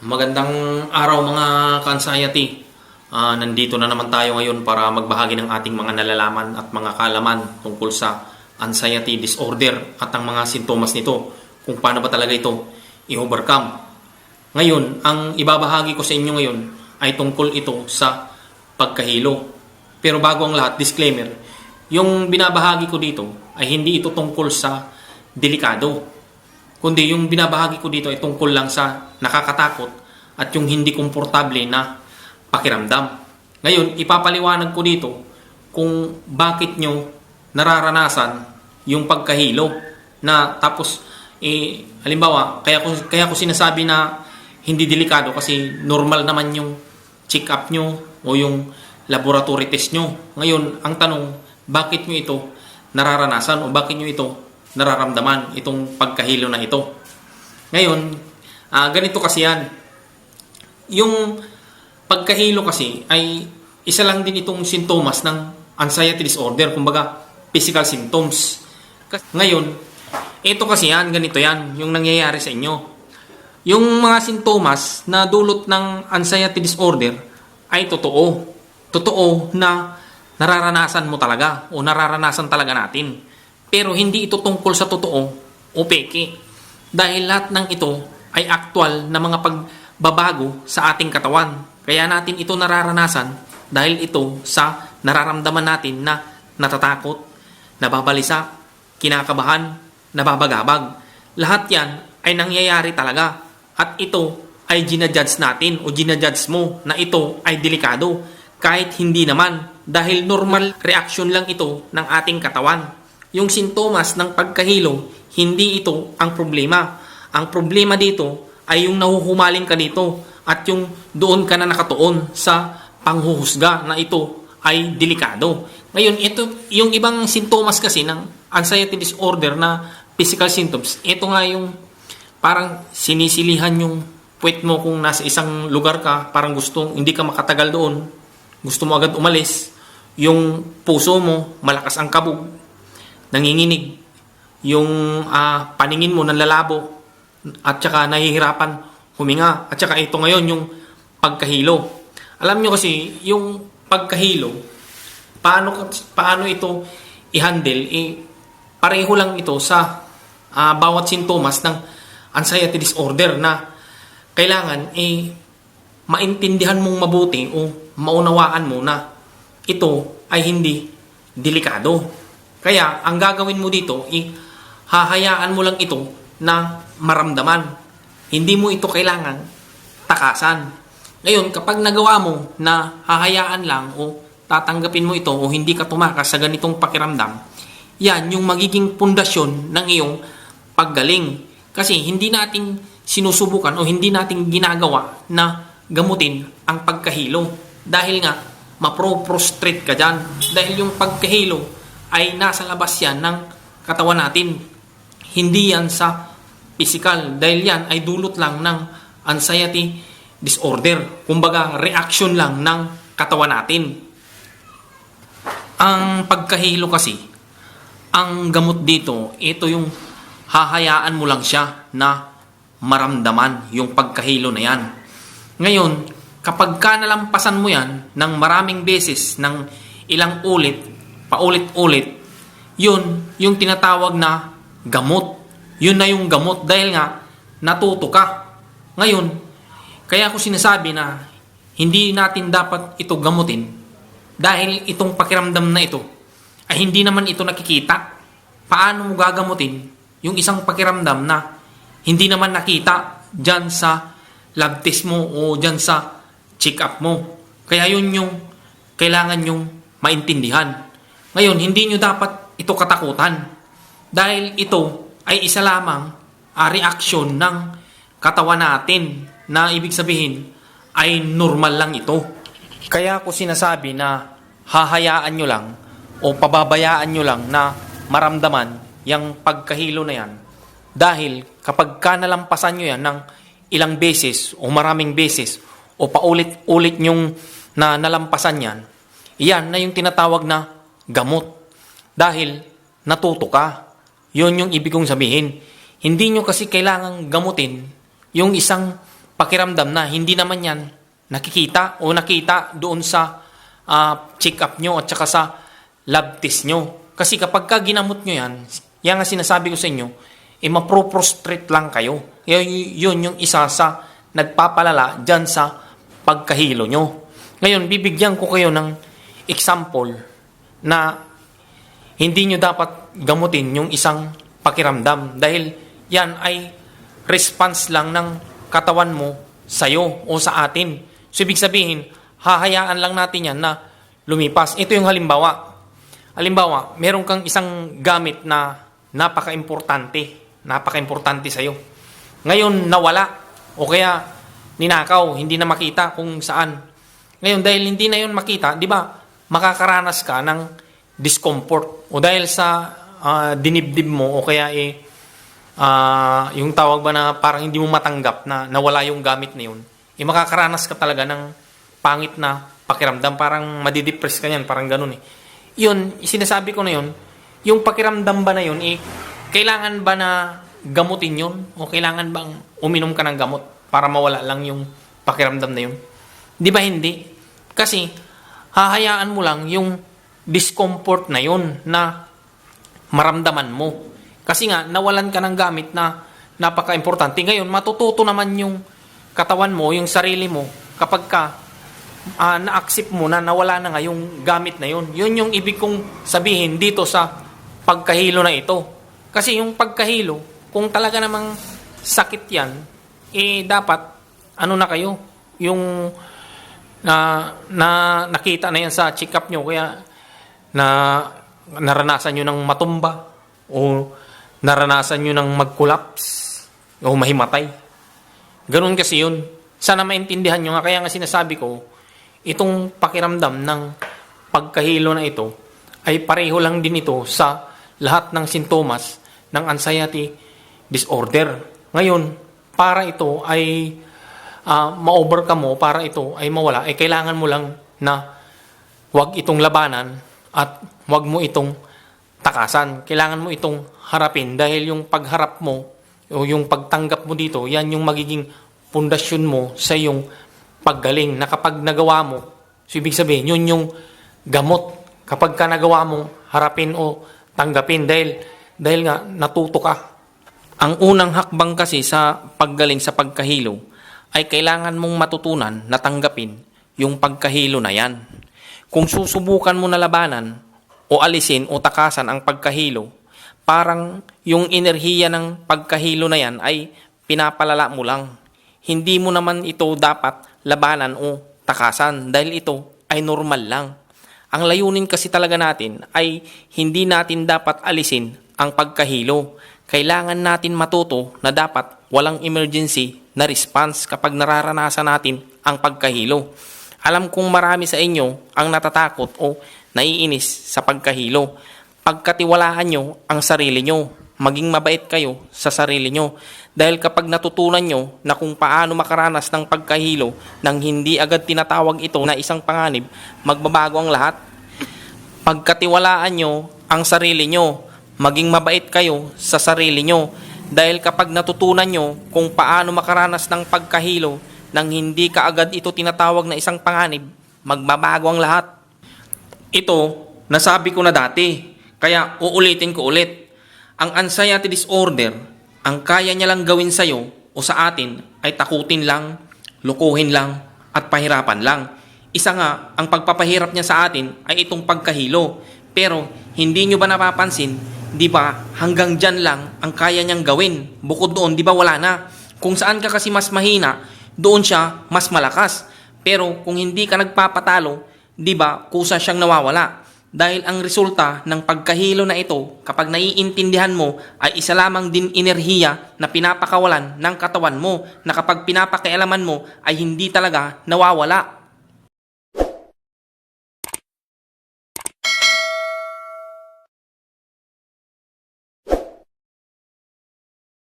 Magandang araw mga ka-anxiety. Ah, nandito na naman tayo ngayon para magbahagi ng ating mga nalalaman at mga kalaman tungkol sa anxiety disorder at ang mga sintomas nito kung paano ba talaga ito i-overcome. Ngayon, ang ibabahagi ko sa inyo ngayon ay tungkol ito sa pagkahilo. Pero bago ang lahat, disclaimer, yung binabahagi ko dito ay hindi ito tungkol sa delikado kundi yung binabahagi ko dito ay tungkol lang sa nakakatakot at yung hindi komportable na pakiramdam. Ngayon, ipapaliwanag ko dito kung bakit nyo nararanasan yung pagkahilo na tapos eh halimbawa kaya ko kaya ko sinasabi na hindi delikado kasi normal naman yung check up nyo o yung laboratory test nyo. Ngayon, ang tanong, bakit nyo ito nararanasan o bakit nyo ito nararamdaman itong pagkahilo na ito. Ngayon, ah, ganito kasi yan. Yung pagkahilo kasi ay isa lang din itong sintomas ng anxiety disorder, kumbaga physical symptoms. Ngayon, ito kasi yan, ganito yan, yung nangyayari sa inyo. Yung mga sintomas na dulot ng anxiety disorder ay totoo. Totoo na nararanasan mo talaga o nararanasan talaga natin. Pero hindi ito tungkol sa totoo o peke. Dahil lahat ng ito ay aktual na mga pagbabago sa ating katawan. Kaya natin ito nararanasan dahil ito sa nararamdaman natin na natatakot, nababalisa, kinakabahan, nababagabag. Lahat yan ay nangyayari talaga. At ito ay ginajudge natin o ginajudge mo na ito ay delikado kahit hindi naman dahil normal reaction lang ito ng ating katawan. Yung sintomas ng pagkahilo, hindi ito ang problema. Ang problema dito ay yung nahuhumaling ka dito at yung doon ka na nakatuon sa panghuhusga na ito ay delikado. Ngayon, ito, yung ibang sintomas kasi ng anxiety disorder na physical symptoms, ito nga yung parang sinisilihan yung puwet mo kung nasa isang lugar ka, parang gusto, hindi ka makatagal doon, gusto mo agad umalis, yung puso mo, malakas ang kabog, nanginginig, yung ah, paningin mo nanlalabo, at saka nahihirapan huminga, at saka ito ngayon yung pagkahilo. Alam nyo kasi, yung pagkahilo, paano, paano ito i-handle, eh, pareho lang ito sa ah, bawat sintomas ng anxiety disorder na kailangan eh, maintindihan mong mabuti o maunawaan mo na ito ay hindi delikado. Kaya, ang gagawin mo dito, i hahayaan mo lang ito na maramdaman. Hindi mo ito kailangan takasan. Ngayon, kapag nagawa mo na hahayaan lang o tatanggapin mo ito o hindi ka tumakas sa ganitong pakiramdam, yan yung magiging pundasyon ng iyong paggaling. Kasi hindi natin sinusubukan o hindi natin ginagawa na gamutin ang pagkahilo. Dahil nga, mapro-prostrate ka dyan. Dahil yung pagkahilo ay nasa labas yan ng katawan natin. Hindi yan sa physical. Dahil yan ay dulot lang ng anxiety disorder. Kumbaga, reaction lang ng katawan natin. Ang pagkahilo kasi, ang gamot dito, ito yung hahayaan mo lang siya na maramdaman yung pagkahilo na yan. Ngayon, kapag ka nalampasan mo yan ng maraming beses, ng ilang ulit, paulit-ulit, yun yung tinatawag na gamot. Yun na yung gamot dahil nga natuto ka. Ngayon, kaya ko sinasabi na hindi natin dapat ito gamutin dahil itong pakiramdam na ito ay hindi naman ito nakikita. Paano mo gagamutin yung isang pakiramdam na hindi naman nakita dyan sa lab test mo o dyan sa check-up mo. Kaya yun yung kailangan yung maintindihan. Ngayon, hindi nyo dapat ito katakutan. Dahil ito ay isa lamang a reaction ng katawan natin na ibig sabihin ay normal lang ito. Kaya ko sinasabi na hahayaan nyo lang o pababayaan nyo lang na maramdaman yung pagkahilo na yan. Dahil kapag ka nalampasan nyo yan ng ilang beses o maraming beses o paulit-ulit nyong na nalampasan yan, yan na yung tinatawag na gamot. Dahil natuto ka. Yun yung ibig kong sabihin. Hindi nyo kasi kailangang gamutin yung isang pakiramdam na hindi naman yan nakikita o nakita doon sa ah, check-up nyo at saka sa lab test nyo. Kasi kapag ka ginamot nyo yan, yan nga sinasabi ko sa inyo, eh maproprostrate lang kayo. Yun, yun yung isa sa nagpapalala dyan sa pagkahilo nyo. Ngayon, bibigyan ko kayo ng example na hindi nyo dapat gamutin yung isang pakiramdam dahil yan ay response lang ng katawan mo sa'yo o sa atin. So, ibig sabihin, hahayaan lang natin yan na lumipas. Ito yung halimbawa. Halimbawa, meron kang isang gamit na napaka-importante. Napaka-importante sa'yo. Ngayon, nawala. O kaya, ninakaw, hindi na makita kung saan. Ngayon, dahil hindi na yun makita, di ba, makakaranas ka ng discomfort. O dahil sa ah, dinibdib mo, o kaya eh, ah, yung tawag ba na parang hindi mo matanggap na nawala yung gamit na yun, eh makakaranas ka talaga ng pangit na pakiramdam. Parang madidepress ka yan, parang ganun eh. Yun, sinasabi ko na yun, yung pakiramdam ba na yun, eh, kailangan ba na gamutin yun? O kailangan bang uminom ka ng gamot para mawala lang yung pakiramdam na yun? Di ba hindi? Kasi, hahayaan mo lang yung discomfort na yun na maramdaman mo. Kasi nga, nawalan ka ng gamit na napaka-importante. Ngayon, matututo naman yung katawan mo, yung sarili mo, kapag ka ah, na-accept mo na nawala na nga yung gamit na yun. Yun yung ibig kong sabihin dito sa pagkahilo na ito. Kasi yung pagkahilo, kung talaga namang sakit yan, eh dapat, ano na kayo, yung na, na nakita na yan sa check-up nyo, kaya na naranasan nyo ng matumba o naranasan nyo ng mag-collapse o mahimatay. Ganun kasi yun. Sana maintindihan nyo nga. Kaya nga sinasabi ko, itong pakiramdam ng pagkahilo na ito ay pareho lang din ito sa lahat ng sintomas ng anxiety disorder. Ngayon, para ito ay ah, ma-overcome mo, para ito ay mawala, ay kailangan mo lang na wag itong labanan at wag mo itong takasan. Kailangan mo itong harapin dahil yung pagharap mo o yung pagtanggap mo dito, yan yung magiging pundasyon mo sa iyong paggaling na kapag nagawa mo, so ibig sabihin, yun yung gamot kapag ka nagawa mo, harapin o tanggapin dahil, dahil nga natuto ka. Ang unang hakbang kasi sa paggaling sa pagkahilo ay kailangan mong matutunan na tanggapin yung pagkahilo na yan. Kung susubukan mo na labanan o alisin o takasan ang pagkahilo, parang yung enerhiya ng pagkahilo na yan ay pinapalala mo lang. Hindi mo naman ito dapat labanan o takasan dahil ito ay normal lang. Ang layunin kasi talaga natin ay hindi natin dapat alisin ang pagkahilo. Kailangan natin matuto na dapat walang emergency na response kapag nararanasan natin ang pagkahilo. Alam kong marami sa inyo ang natatakot o naiinis sa pagkahilo. Pagkatiwalaan nyo ang sarili nyo. Maging mabait kayo sa sarili nyo. Dahil kapag natutunan nyo na kung paano makaranas ng pagkahilo nang hindi agad tinatawag ito na isang panganib, magbabago ang lahat. Pagkatiwalaan nyo ang sarili nyo. Maging mabait kayo sa sarili nyo. Dahil kapag natutunan nyo kung paano makaranas ng pagkahilo nang hindi ka agad ito tinatawag na isang panganib, magbabago ang lahat. Ito, nasabi ko na dati. Kaya uulitin ko ulit. Ang anxiety disorder, ang kaya niya lang gawin sa'yo o sa atin ay takutin lang, lukuhin lang, at pahirapan lang. Isa nga, ang pagpapahirap niya sa atin ay itong pagkahilo. Pero, hindi nyo ba napapansin, di ba, hanggang dyan lang ang kaya niyang gawin. Bukod doon, di ba wala na. Kung saan ka kasi mas mahina, doon siya mas malakas. Pero kung hindi ka nagpapatalo, di ba, kusa siyang nawawala. Dahil ang resulta ng pagkahilo na ito, kapag naiintindihan mo, ay isa lamang din enerhiya na pinapakawalan ng katawan mo, na kapag pinapakialaman mo, ay hindi talaga nawawala.